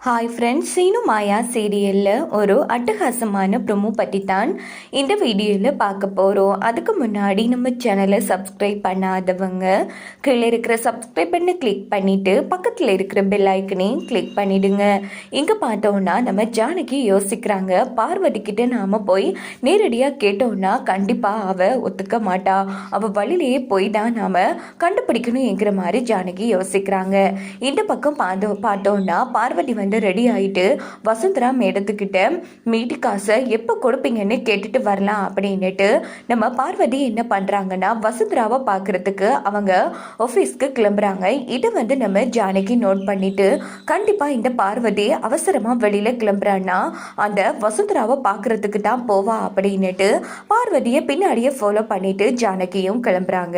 Hi friends Seenu மாயா சீரியலில் ஒரு அட்டகாசமான ப்ரொமோ பற்றி தான் இந்த வீடியோவில் பார்க்க போகிறோம் அதுக்கு முன்னாடி நம்ம சேனலை சப்ஸ்கிரைப் பண்ணாதவங்க கீழே இருக்கிற சப்ஸ்கிரைப் பண்ணி கிளிக் பண்ணிவிட்டு பக்கத்தில் இருக்கிற பெல் ஐக்கனையும் கிளிக் பண்ணிவிடுங்க இங்கே பார்த்தோன்னா நம்ம ஜானகி யோசிக்கிறாங்க. பார்வதிக்கிட்ட நாம் போய் நேரடியாக கேட்டோன்னா கண்டிப்பாக அவள் ஒத்துக்க மாட்டா. அவள் வழியிலேயே போய் தான் நாம் கண்டுபிடிக்கணுங்கிற மாதிரி ஜானகி யோசிக்கிறாங்க. இந்த பக்கம் பார்த்து பார்த்தோன்னா பார்வதி வந்து ரெடி ஆயிட்டு வசுந்தரா மேடத்துக்கிட்ட மீதி காசை எப்போ கொடுப்பீங்கன்னு கேட்டுட்டு வரலாம் அப்படின்னுட்டு நம்ம பார்வதி என்ன பண்ணுறாங்கன்னா வசுந்தராவை பார்க்குறதுக்கு அவங்க ஆஃபீஸ்க்கு கிளம்புறாங்க. இதை வந்து நம்ம ஜானகி நோட் பண்ணிட்டு கண்டிப்பாக இந்த பார்வதி அவசரமாக வெளியில் கிளம்புறான்னா அந்த வசுந்தராவை பார்க்குறதுக்கு தான் போவா அப்படின்னுட்டு பார்வதியை பின்னாடியே ஃபாலோ பண்ணிட்டு ஜானகியும் கிளம்புறாங்க.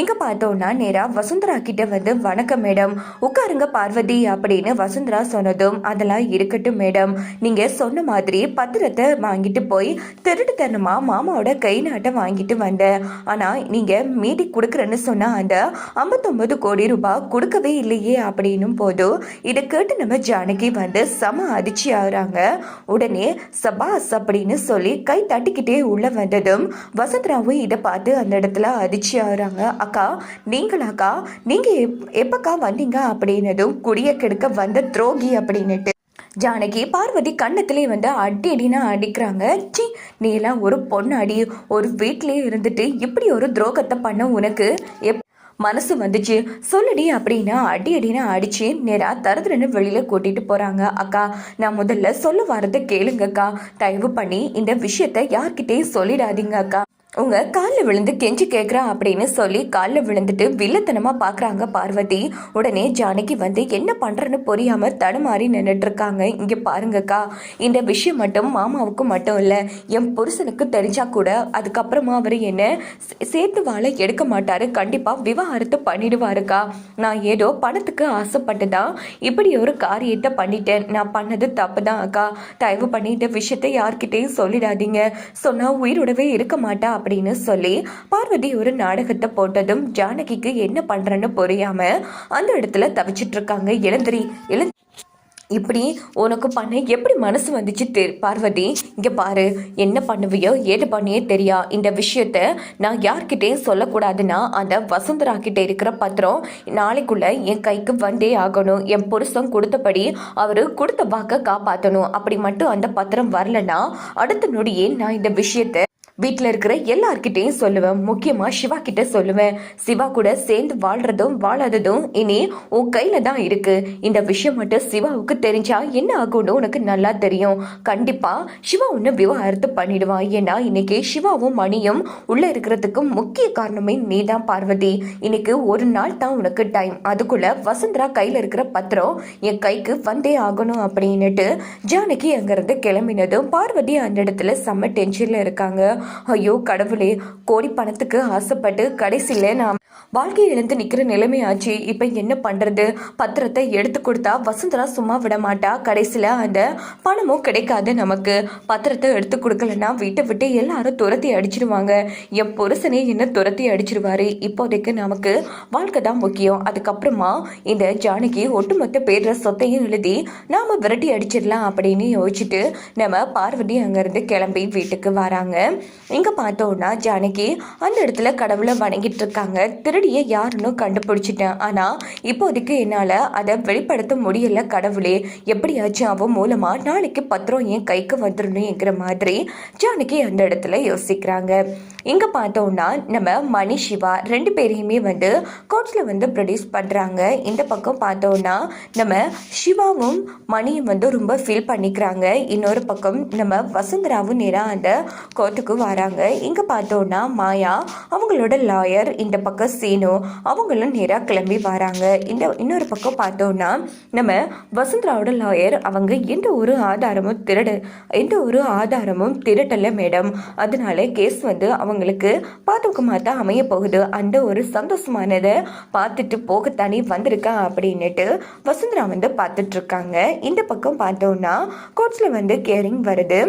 இங்கே பார்த்தோன்னா நேராக வசுந்தரா கிட்ட வந்து வணக்கம் மேடம் உட்காருங்க பார்வதி அப்படின்னு வசுந்தரா சொன்னது இருக்கட்டும் அதெல்லாம் இருக்கட்டும் மேடம். நீங்கள் சொன்ன மாதிரி பத்திரத்தை வாங்கிட்டு போய் திருட்டுத்தனமா மாமாவோட கை நாட்டை வாங்கிட்டு வந்தேன். ஆனால் நீங்கள் மீதி கொடுக்குறேன்னு சொன்னால் அந்த ஐம்பத்தொம்பது கோடி ரூபாய் கொடுக்கவே இல்லையே அப்படின்னும் போதும் இதை கேட்டு நம்ம ஜானகி வந்து செம அதிர்ச்சி ஆகுறாங்க. உடனே சபாஸ் அப்படின்னு சொல்லி கை தட்டிக்கிட்டே உள்ள வந்ததும் வசந்தராவும் இதை பார்த்து அந்த இடத்துல அதிர்ச்சி ஆகுறாங்க. அக்கா நீங்களாக்கா? நீங்கள் எப் எப்பக்கா வந்தீங்க? அப்படின்னதும் குடிய கெடுக்க வந்த துரோகி அப்படின்னுட்டு. ஜானகி பார்வதி கண்ணத்திலே வந்து அடி அடினா அடிக்கிறாங்க. சி நீ எல்லாம் ஒரு பொண்ணு அடி ஒரு வீட்டிலேயே இருந்துட்டு இப்படி ஒரு துரோகத்தை பண்ண உனக்கு எப்? மனசு வந்துச்சு. சொல்லடி அப்படின்னா அடி அடினா அடிச்சு நேரா தருதுன்னு வெளியில கூட்டிட்டு போறாங்க. அக்கா நான் முதல்ல சொல்ல வரதை கேளுங்கக்கா. தயவு பண்ணி இந்த விஷயத்த யார்கிட்டயும் சொல்லிடாதீங்க அக்கா. உங்க காலில் விழுந்து கெஞ்சி கேட்குறா அப்படின்னு சொல்லி காலில் விழுந்துட்டு வில்லத்தனமாக பார்க்குறாங்க பார்வதி. உடனே ஜானகி வந்து என்ன பண்ணுறன்னு புரியாமல் தடுமாறி நின்றுட்டுருக்காங்க இங்கே பாருங்கக்கா. இந்த விஷயம் மட்டும் மாமாவுக்கு மட்டும் இல்லை. என் புருஷனுக்கு தெரிஞ்சா கூட அதுக்கப்புறமா அவர் என்ன சேர்த்து வாழ எடுக்க மாட்டார். கண்டிப்பாக விவாகரத்து பண்ணிடுவாருக்கா. நான் ஏதோ பணத்துக்கு ஆசைப்பட்டு தான் இப்படி ஒரு காரியத்தை பண்ணிட்டேன். நான் பண்ணது தப்பு தான் அக்கா. தயவு பண்ணி இந்த விஷயத்தை யார்கிட்டையும் சொல்லிடாதீங்க. சொன்னால் உயிரோடவே இருக்க மாட்டா அப்படின்னு சொல்லி பார்வதி ஒரு நாடகத்தை போட்டதும் ஜானகிக்கு என்ன பண்றேன்னு புரியாம அந்த இடத்துல தவிச்சிட்டு இருக்காங்க. எழுந்திரி எழு இப்படி உனக்கு பண்ண எப்படி மனசு வந்துச்சு தெ பார்வதி? இங்கே பாரு என்ன பண்ணுவியோ ஏது பண்ணியே தெரியா? இந்த விஷயத்த நான் யார்கிட்டேயும் சொல்லக்கூடாதுன்னா அந்த வசுந்தரா கிட்ட இருக்கிற பத்திரம் நாளைக்குள்ள என் கைக்கு வந்தே ஆகணும். என் புருஷன் கொடுத்தபடி அவர் கொடுத்த வாக்க காப்பாற்றணும் அப்படி மட்டும் அந்த பத்திரம் வரலன்னா அடுத்த நொடியே நான் இந்த விஷயத்தை வீட்டில் இருக்கிற எல்லார்கிட்டையும் சொல்லுவேன். முக்கியமாக சிவா கிட்ட சொல்லுவேன். சிவா கூட சேர்ந்து வாழ்றதும் வாழாததும் இனி உன் கையில தான் இருக்கு. இந்த விஷயம் மட்டும் சிவாவுக்கு தெரிஞ்சா என்ன ஆகும்னு உனக்கு நல்லா தெரியும். கண்டிப்பா சிவா உன்னை விவாகரத்து பண்ணிடுவான் ஏன்னா இன்னைக்கு சிவாவும் மணியும் உள்ள இருக்கிறதுக்கு முக்கிய காரணமே நீ தான் பார்வதி. இன்னைக்கு ஒரு நாள் தான் உனக்கு டைம் அதுக்குள்ள வசுந்தரா கையில இருக்கிற பத்திரம் என் கைக்கு வந்தே ஆகணும் அப்படின்னுட்டு ஜானகி அங்கிருந்து கிளம்பினதும் பார்வதி அந்த இடத்துல செம்ம டென்ஷன்ல இருக்காங்க. ஐயோ கடவுளே கோடி பணத்துக்கு ஆசைப்பட்டு கடைசியில் நான் வாழ்க்கை இழந்து நிற்கிற நிலைமையாச்சு. இப்போ என்ன பண்ணுறது பத்திரத்தை எடுத்து கொடுத்தா வசுந்தரா சும்மா விட மாட்டா. கடைசியில் அந்த பணமும் கிடைக்காது நமக்கு. பத்திரத்தை எடுத்து கொடுக்கலன்னா வீட்டை விட்டு எல்லாரும் துரத்தி அடிச்சிருவாங்க. என் புருஷனே என்ன துரத்தி அடிச்சிருவாரு? இப்போதைக்கு நமக்கு வாழ்க்கை தான் முக்கியம். அதுக்கப்புறமா இந்த ஜானகி ஒட்டுமொத்த பேர்ற சொத்தையும் எழுதி நாம விரட்டி அடிச்சிடலாம் அப்படின்னு யோசிச்சுட்டு நம்ம பார்வதி அங்கேருந்து கிளம்பி வீட்டுக்கு வராங்க. இங்கே பார்த்தோன்னா ஜானகி அந்த இடத்துல கடவுளை வணங்கிட்டு இருக்காங்க. திருடியை யாருன்னு கண்டுபிடிச்சிட்டேன். ஆனால் இப்போதைக்கு என்னால் அதை வெளிப்படுத்த முடியல கடவுளே. எப்படியாச்சும் அவன் மூலமாக நாளைக்கு பத்திரம் என் கைக்கு வந்துடணுங்கிற மாதிரி ஜானகி அந்த இடத்துல யோசிக்கிறாங்க. இங்கே பார்த்தோன்னா நம்ம மணி சிவா ரெண்டு பேரையுமே வந்து கோர்ட்ஸில் வந்து ப்ரொடியூஸ் பண்ணுறாங்க இந்த பக்கம் பார்த்தோன்னா நம்ம சிவாவும் மணியும் வந்து ரொம்ப ஃபீல் பண்ணிக்கிறாங்க. இன்னொரு பக்கம் நம்ம வசுந்தராவும் நேராக அந்த கோர்ட்டுக்கு வராங்க. இங்கே பார்த்தோன்னா மாயா அவங்களோட லாயர் இந்த பக்கம் சீனு அவங்களும் நேராக கிளம்பி வராங்க. இந்த இன்னொரு பக்கம் பார்த்தோன்னா நம்ம வசுந்தராவோட லாயர் அவங்க எந்த ஒரு ஆதாரமும் திருட எந்த ஒரு ஆதாரமும் திருட்டலை மேடம் அதனால கேஸ் வந்து அவங்களுக்கு பாதுகாமாக தான் அமைய போகுது. அந்த ஒரு சந்தோஷமானதை பார்த்துட்டு போகத்தானே வந்திருக்கா அப்படின்னுட்டு வசுந்தரா வந்து பார்த்துட்ருக்காங்க இந்த பக்கம் பார்த்தோன்னா கோர்ட்ஸில் வந்து கேரிங் வருது.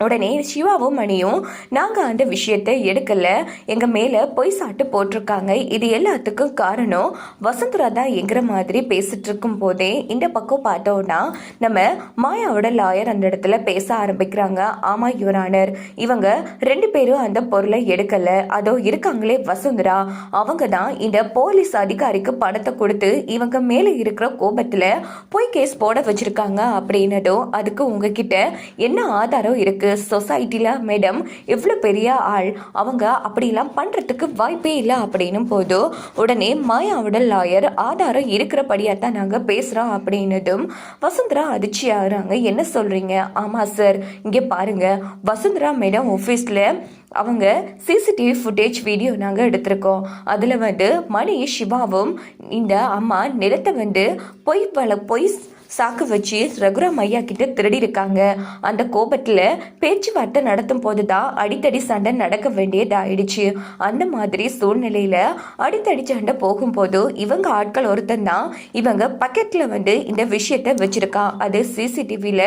உடனே சிவாவும் மணியும் நாங்கள் அந்த விஷயத்தை எடுக்கல. எங்கள் மேலே பொய் சாட்டு போட்டிருக்காங்க. இது எல்லாத்துக்கும் காரணம் வசந்தரா தான் எங்கிற மாதிரி பேசிட்டு இருக்கும் போதே இந்த பக்கம் பார்த்தோன்னா நம்ம மாயாவோட லாயர் அந்த இடத்துல பேச ஆரம்பிக்கிறாங்க. ஆமாம் யுவரானர் இவங்க ரெண்டு பேரும் அந்த பொருளை எடுக்கலை. அதோ இருக்காங்களே வசுந்தரா. அவங்க தான் இந்த போலீஸ் அதிகாரிக்கு பணத்தை கொடுத்து இவங்க மேலே இருக்கிற கோபத்தில் பொய் கேஸ் போட வச்சிருக்காங்க அப்படின்னதும் அதுக்கு உங்ககிட்ட என்ன ஆதாரம் இருக்குது இருக்கு சொசைட்டியில் மேடம் எவ்வளோ பெரிய ஆள் அவங்க அப்படிலாம் பண்ணுறதுக்கு வாய்ப்பே இல்லை அப்படின்னும் போது உடனே மாயாவோட லாயர் ஆதாரம் இருக்கிறபடியாக தான் நாங்கள் பேசுகிறோம் அப்படின்னதும் வசுந்தரா அதிர்ச்சி ஆகுறாங்க என்ன சொல்கிறீங்க ஆமாம் சார் இங்கே பாருங்கள் வசுந்தரா மேடம் ஆஃபீஸில் அவங்க சிசிடிவி ஃபுட்டேஜ் வீடியோ நாங்கள் எடுத்திருக்கோம். அதில் வந்து மணி சிவாவும் இந்த அம்மா நிலத்தை வந்து பொய் பல பொய் சாக்கு வச்சு ரகுராம் ஐயா கிட்ட திருடி இருக்காங்க அந்த கோபத்தில் பேச்சுவார்த்தை நடத்தும் போது தான் அடித்தடி சண்டை நடக்க வேண்டியதாயிடுச்சு. அந்த மாதிரி சூழ்நிலையில் அடித்தடி சண்டை போகும்போது இவங்க ஆட்கள் ஒருத்தன் தான் இவங்க பக்கெட்டில் வந்து இந்த விஷயத்த வச்சிருக்கான் அது சிசிடிவியில்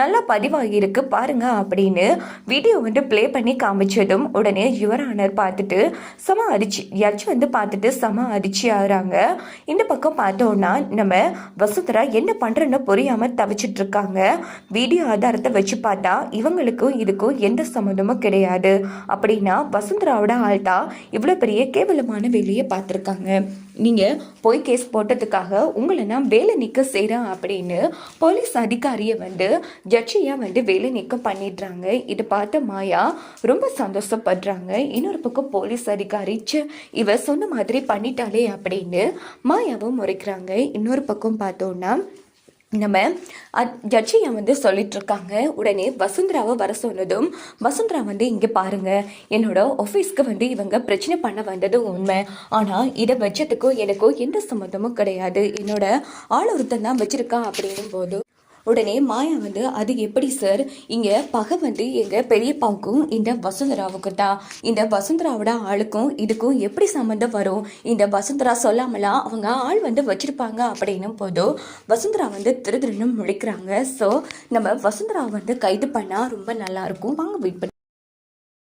நல்லா பதிவாகியிருக்கு பாருங்க அப்படின்னு வீடியோ வந்து ப்ளே பண்ணி காமிச்சதும் உடனே யுவரானர் பார்த்துட்டு சம அதிர்ச்சி. யாச்சும் வந்து பார்த்துட்டு சம அதிர்ச்சி ஆகுறாங்க. இந்த பக்கம் பார்த்தோன்னா நம்ம வசுந்தரா என்ன பண்ணுறன்னு புரியாமல் தவிச்சிட்டு இருக்காங்க வீடியோ ஆதாரத்தை வச்சு பார்த்தா இவங்களுக்கும் இதுக்கும் எந்த சம்மந்தமும் கிடையாது. அப்படின்னா வசுந்தராவோட ஆள்தா இவ்வளோ பெரிய கேவலமான வேலையை பார்த்துருக்காங்க. நீங்கள் பொய் கேஸ் போட்டதுக்காக உங்களை நான் வேலை நிற்க செய்கிறேன் அப்படின்னு போலீஸ் அதிகாரியை வந்து ஜட்ஜியாக வந்து வேலை நீக்கம் பண்ணிடுறாங்க. இதை பார்த்த மாயா ரொம்ப சந்தோஷப்படுறாங்க. இன்னொரு பக்கம் போலீஸ் அதிகாரி ச்சே இவ சொன்ன மாதிரி பண்ணிட்டாலே அப்படின்னு மாயாவும் முறைக்கிறாங்க. இன்னொரு பக்கம் பார்த்தோன்னா நம்ம ஜட்ஜியை வந்து சொல்லிகிட்ருக்காங்க உடனே வசுந்தராவை வர சொன்னதும் வசுந்தரா வந்து இங்கே பாருங்க. என்னோட ஆஃபீஸ்க்கு வந்து இவங்க பிரச்சனை பண்ண வந்தது உண்மை. ஆனால் இதை வச்சதுக்கும் எனக்கும் எந்த சம்மந்தமும் கிடையாது. என்னோட ஆள் ஒருத்தன் தான் வச்சுருக்கா அப்படின்னும் போது உடனே மாயா வந்து அது எப்படி சார் இங்கே பகை வந்து எங்கள் பெரியப்பாவுக்கும் இந்த வசுந்தராவுக்கு தான் இந்த வசுந்தராவோட ஆளுக்கும் இதுக்கும் எப்படி சம்மந்தம் வரும்? இந்த வசுந்தரா சொல்லாமலாம் அவங்க ஆள் வந்து வச்சிருப்பாங்க? அப்படின்னும் போதும் வசுந்தரா வந்து திரு திருன்னு முழிக்கிறாங்க. ஸோ நம்ம வசுந்தரா வந்து கைது பண்ணால் ரொம்ப நல்லாயிருக்கும் வாங்க வெயிட் பண்ணி